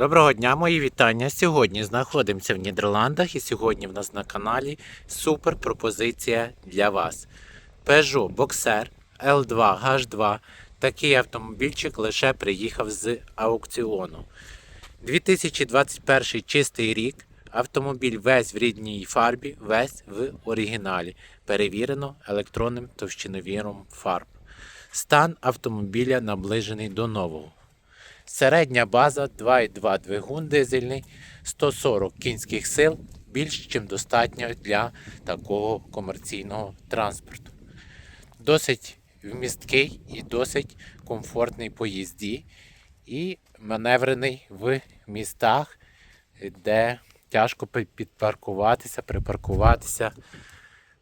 Доброго дня, мої вітання. Сьогодні знаходимося в Нідерландах і сьогодні в нас на каналі супер пропозиція для вас. Peugeot Boxer L2 H2. Такий автомобільчик лише приїхав з аукціону. 2021 чистий рік. Автомобіль весь в рідній фарбі, весь в оригіналі. Перевірено електронним товщиновіром фарб. Стан автомобіля наближений до нового. Середня база 2,2 двигун дизельний, 140 кінських сил, більш ніж достатньо для такого комерційного транспорту. Досить вмісткий і досить комфортний по їзді і маневрений в містах, де тяжко підпаркуватися, припаркуватися.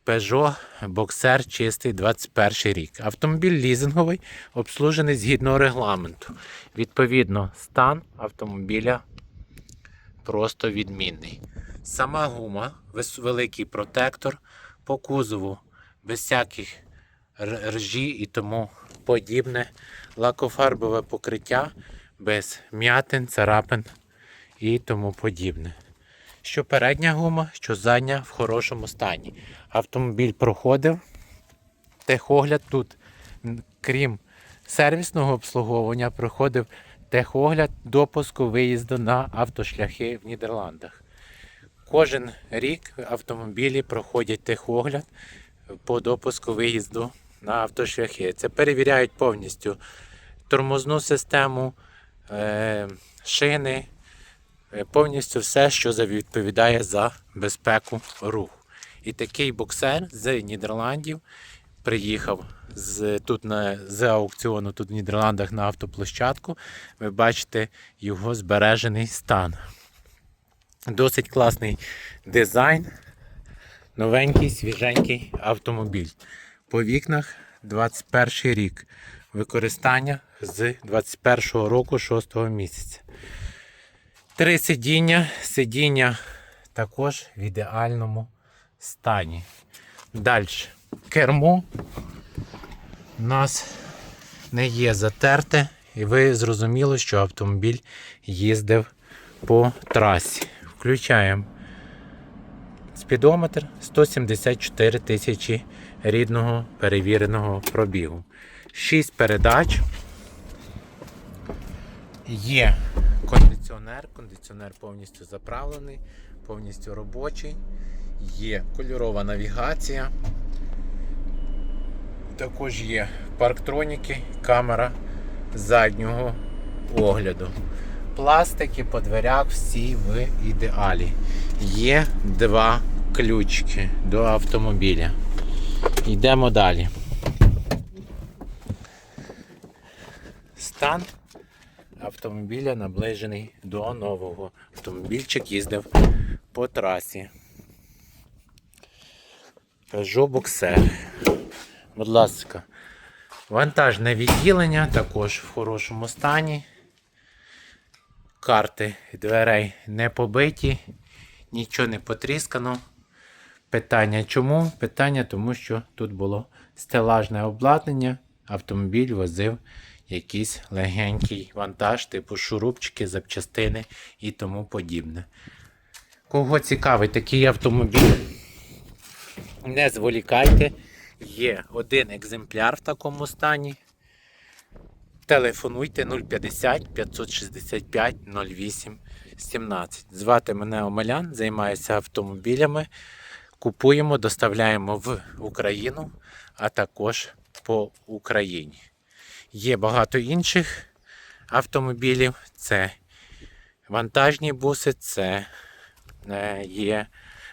Peugeot Boxer чистий 21 рік. Автомобіль лізинговий, обслужений згідно регламенту. Відповідно, стан автомобіля просто відмінний. Сама гума, великий протектор по кузову, без всяких ржі і тому подібне. Лакофарбове покриття без м'ятин, царапин і тому подібне. Що передня гума, що задня в хорошому стані. Автомобіль проходив техогляд тут, крім сервісного обслуговування, проходив техогляд допуску виїзду на автошляхи в Нідерландах. Кожен рік автомобілі проходять техогляд по допуску виїзду на автошляхи. Це перевіряють повністю тормозну систему, е, шини, повністю все, що відповідає за безпеку руху. І такий боксер з Нідерландів приїхав з, тут на, з аукціону тут в Нідерландах на автоплощадку. Ви бачите його збережений стан. Досить класний дизайн. Новенький, свіженький автомобіль. По вікнах 21 рік. Використання з 21 року 6 місяця. Три сидіння. Сидіння також в ідеальному стані. Далі. Кермо у нас не є затерте, і ви зрозуміли, що автомобіль їздив по трасі. Включаємо спідометр 174 тисячі рідного перевіреного пробігу. 6 передач. Є кондиціонер, кондиціонер повністю заправлений, повністю робочий. Є кольорова навігація. Також є парктроніки, камера заднього огляду. Пластики по дверях всі в ідеалі. Є два ключики до автомобіля. Йдемо далі. Стан автомобіля наближений до нового. Автомобільчик їздив по трасі. Peugeot Boxer. Будь ласка. Вантажне відділення також в хорошому стані. Карти дверей не побиті, нічого не потріскано. Питання чому? Питання тому, що тут було стелажне обладнання, автомобіль возив якийсь легенький вантаж, типу шурупчики, запчастини і тому подібне. Кого цікавить такий автомобіль? Не зволікайте. Є один екземпляр в такому стані. Телефонуйте 050 565 08 17. Звати мене Омелян, займаюся автомобілями. Купуємо, доставляємо в Україну, а також по Україні. Є багато інших автомобілів. Це вантажні буси, це е, є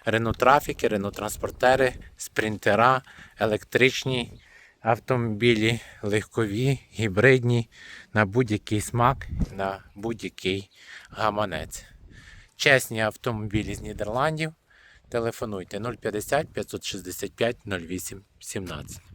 Рено-трафіки, Рено-транспортери, спринтера, електричні автомобілі, легкові, гібридні, на будь-який смак, на будь-який гаманець. Чесні автомобілі з Нідерландів. Телефонуйте 050 565 08 17.